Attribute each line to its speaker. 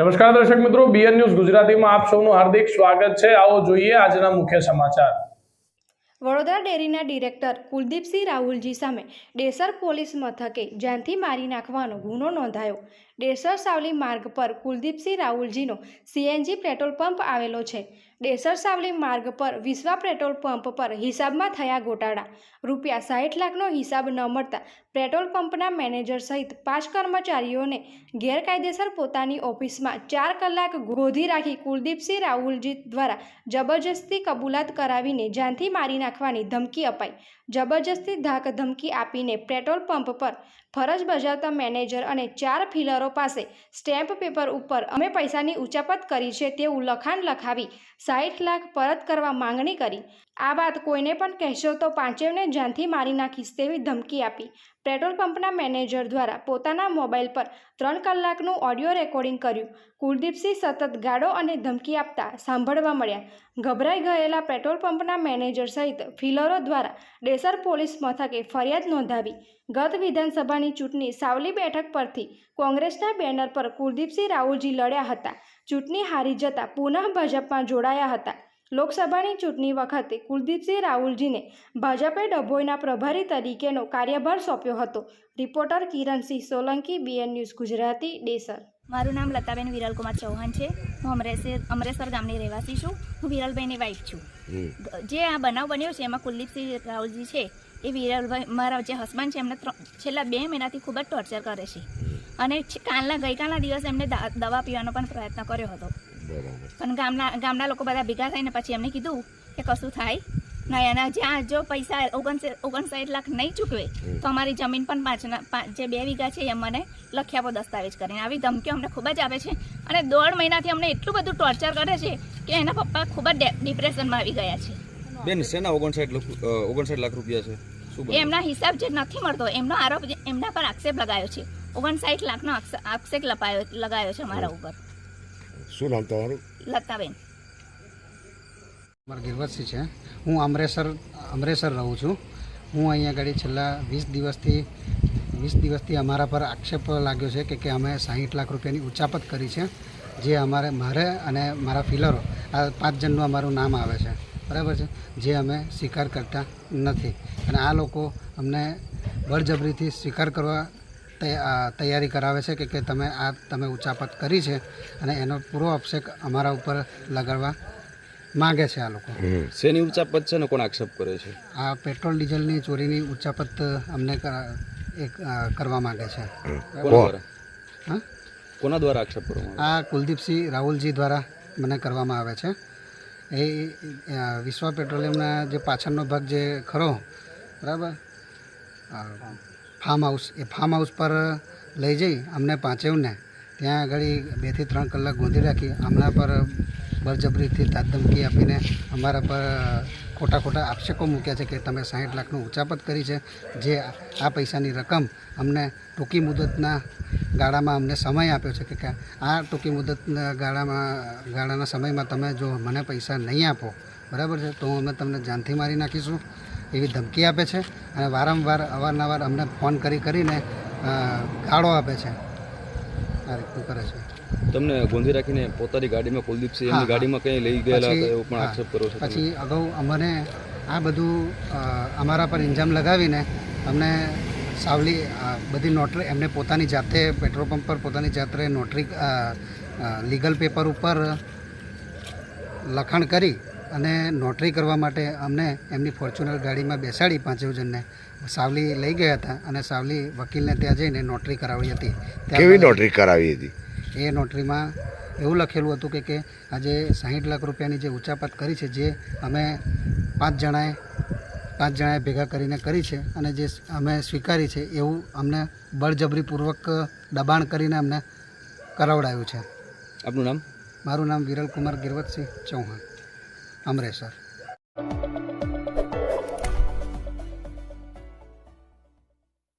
Speaker 1: નમસ્કાર દર્શક મિત્રો બીએન ન્યૂઝ ગુજરાતીમાં આપ સૌનું હાર્દિક સ્વાગત છે. આવો જોઈએ આજના મુખ્ય સમાચાર.
Speaker 2: વડોદરા ડેરીના ડિરેક્ટર કુલદીપસિંહ રાહુલજી સામે ડેસર પોલીસ મથકે જાનથી મારી નાખવાનો ગુનો નોંધાયો. ડેસર સાવલી માર્ગ પર કુલદીપસિંહ રાહુલજીનો સીએનજી પેટ્રોલ પંપ આવેલો છે. ડેસર સાવલી માર્ગ પર વિશ્વા પેટ્રોલ પંપ પર હિસાબમાં થયા ગોટાળા. રૂપિયા સાઠ લાખનો હિસાબ ન મળતા પેટ્રોલ પંપના મેનેજર સહિત પાંચ કર્મચારીઓને ગેરકાયદેસર પોતાની ઓફિસમાં ચાર કલાક ગોધી રાખી કુલદીપસિંહ રાહુલજી દ્વારા જબરજસ્તી કબૂલાત કરાવીને જાનથી મારી નાખવાની ધમકી અપાઈ. જબરજસ્તી ધાક ધમકી આપીને પેટ્રોલ પંપ પર ફરજ બજાવતા મેનેજર અને ચાર ફિલરો પાસે સ્ટેમ્પ પેપર ઉપર અમે પૈસાની ઉચાપત કરી છે તેવું લખાણ લખાવી સાઠ લાખ પરત કરવા માંગણી કરી. આ વાત કોઈને પણ કહેશો તો પાંચેવને જાનથી મારી નાખીશ તેવી ધમકી આપી. પેટ્રોલ પંપના મેનેજર દ્વારા પોતાના મોબાઈલ પર ત્રણ કલાકનું ઓડિયો રેકોર્ડિંગ કર્યું. કુલદીપસિંહ સતત ગાળો અને ધમકી આપતા સાંભળવા મળ્યા. ગભરાઈ ગયેલા પેટ્રોલ પંપના મેનેજર સહિત ફિલરો દ્વારા ડેસર પોલીસ મથકે ફરિયાદ નોંધાવી. ગત વિધાનસભાની ચૂંટણી સાવલી બેઠક પરથી કોંગ્રેસના બેનર પર કુલદીપસિંહ રાહુલજી લડ્યા હતા. ચૂંટણી હારી જતા પુનઃ ભાજપમાં જોડાયા હતા. લોકસભાની ચૂંટણી વખતે કુલદીપસિંહ રાહુલજીને ભાજપે ડભોઈના પ્રભારી તરીકેનો કાર્યભાર સોંપ્યો હતો. Reporter Kiransinh Solanki BN news Gujarati Desar.
Speaker 3: મારું નામ લતાબેન વિરલકુમાર ચૌહાણ છે. હું અમરેસર અમરેસર ગામની રહેવાસી છું. હું વિરલભાઈની વાઇફ છું. જે આ બનાવ બન્યો છે એમાં કુલદીપસિંહ રાહુલજી છે એ વિરલભાઈ મારા જે હસબન્ડ છે એમને ત્રણ- છેલ્લા બે મહિનાથી ખૂબ જ ટોર્ચર કરે છે. અને કાલના ગઈકાલના દિવસે એમને દા- દવા પીવાનો પણ પ્રયત્ન કર્યો હતો. પણ ગામના ગામના લોકો બધા ભેગા થઈને પછી એમને કીધું કે કશું થાય નહીં. અને જ્યાં જો પૈસા ઓગણસે ઓગણસાઠ લાખ નહીં ચૂકવે તો અમારી જમીન પણ પાંચના પાંચ જે બે વીઘા છે એ મને લખ્યા આપો દસ્તાવેજ કરીને. આવી ધમકીઓ અમને ખૂબ જ આપે છે. અને દોઢ મહિનાથી અમને એટલું બધું ટોર્ચર કરે છે કે એના પપ્પા ખૂબ જ ડિપ્રેશનમાં આવી ગયા છે.
Speaker 4: બેન શેના ઓગણસાઠ લાખ ઓગણસાઠ લાખ રૂપિયા છે?
Speaker 3: એ એમના હિસાબ જે નથી મળતો એમનો આરોપ જે- એમના પર આક્ષેપ લગાયો છે. ઓગણસાઠ લાખનો આક્ષેપ લપાયો લગાયો છે મારા ઉપર.
Speaker 5: શું નામ તમારું?
Speaker 3: લતાબેન.
Speaker 6: મારું ગિરવતસિંહ છે. હું અમરેસર અમરેસર રહું છું. હું અહીંયા આગળ છેલ્લા વીસ દિવસથી વીસ દિવસથી અમારા પર આક્ષેપ લાગ્યો છે કે કે અમે સાહીઠ લાખ રૂપિયાની ઉચાપત કરી છે જે અમારે મારે અને મારા ફિલરો આ પાંચ જણનું અમારું નામ આવે છે. બરાબર છે? જે અમે સ્વીકાર કરતા નથી. અને આ લોકો અમને બળજબરીથી સ્વીકાર કરવા તૈયારી કરાવે છે કે કે તમે આ તમે ઉચાપત કરી છે અને એનો પૂરો અપશેક અમારા ઉપર લગાડવા માગે છે આ લોકો.
Speaker 4: શેની ઉચાપત છે ને કોણ આક્ષેપ કરે છે?
Speaker 6: આ પેટ્રોલ ડીઝલની ચોરીની ઉચ્ચાપત અમને એક કરવા માંગે છે.
Speaker 4: કોના દ્વારા?
Speaker 6: હા?
Speaker 4: કોના દ્વારા આક્ષેપ કરવામાં
Speaker 6: આ કુલદીપસિંહ રાહુલજી દ્વારા મને કરવામાં આવે છે. એ વિશ્વા પેટ્રોલિયમના જે પાછળનો ભાગ જે ખરો બરાબર? ફાર્મ હાઉસ, એ ફાર્મ હાઉસ પર લઈ જઈ અમને પાંચેવને. ત્યાં આગળ બેથી ત્રણ કલાક ગોંધી રાખી, હમણાં પર બળજબરીથી તાતધમકી આપીને અમારા પર ખોટા ખોટા આક્ષેપો મૂક્યા છે કે તમે સાઠ લાખનું ઉચાપત કરી છે, જે આ પૈસાની રકમ અમને ટૂંકી મુદતના ગાળામાં અમને સમય આપ્યો છે કે કે, આ ટૂંકી મુદતના ગાળામાં, ગાળાના સમયમાં તમે જો મને પૈસા નહીં આપો, બરાબર છે? તો અમે તમને જાનથી મારી નાખીશું. એવી ધમકી આપે છે અને વારંવાર અવારનવાર અમને ફોન કરી કરીને ગાળો આપે છે. આ રીતનું કરે છે.
Speaker 4: તમને ગોંધી રાખીને પોતાની ગાડીમાં કુલદીપસિંહ
Speaker 6: હા,
Speaker 4: એમની ગાડીમાં કંઈ લઈ ગયેલા હતા એવો પણ આક્ષેપ કરો છો
Speaker 6: પછી અગાઉ અમને આ બધું અમારા પર ઇન્જામ લગાવીને અમને સાવલી બધી નોટરી એમને પોતાની જાતે પેટ્રોલ પંપ પર પોતાની જાતે નોટરી લીગલ પેપર ઉપર લખાણ કરી અને નોટરી કરવા માટે અમને એમની ફોર્ચ્યુનર ગાડીમાં બેસાડી પાંચેવ જણને. સાવલી લઈ ગયા હતા અને સાવલી વકીલને ત્યાં જઈને નોટરી કરાવી હતી.
Speaker 5: કેવી નોટરી કરાવી હતી?
Speaker 6: એ નોટરીમાં એવું લખેલું હતું કે કે આજે સાહીઠ લાખ રૂપિયાની જે ઉચાપત કરી છે જે અમે પાંચ જણાએ પાંચ જણાએ ભેગા કરીને કરી છે અને જે અમે સ્વીકારી છે એવું અમને બળજબરીપૂર્વક દબાણ કરીને અમને કરાવડાયું છે.
Speaker 4: આપનું નામ?
Speaker 6: મારું નામ વિરલ કુમાર ગિરવતસિંહ ચૌહાણ. અમરેસર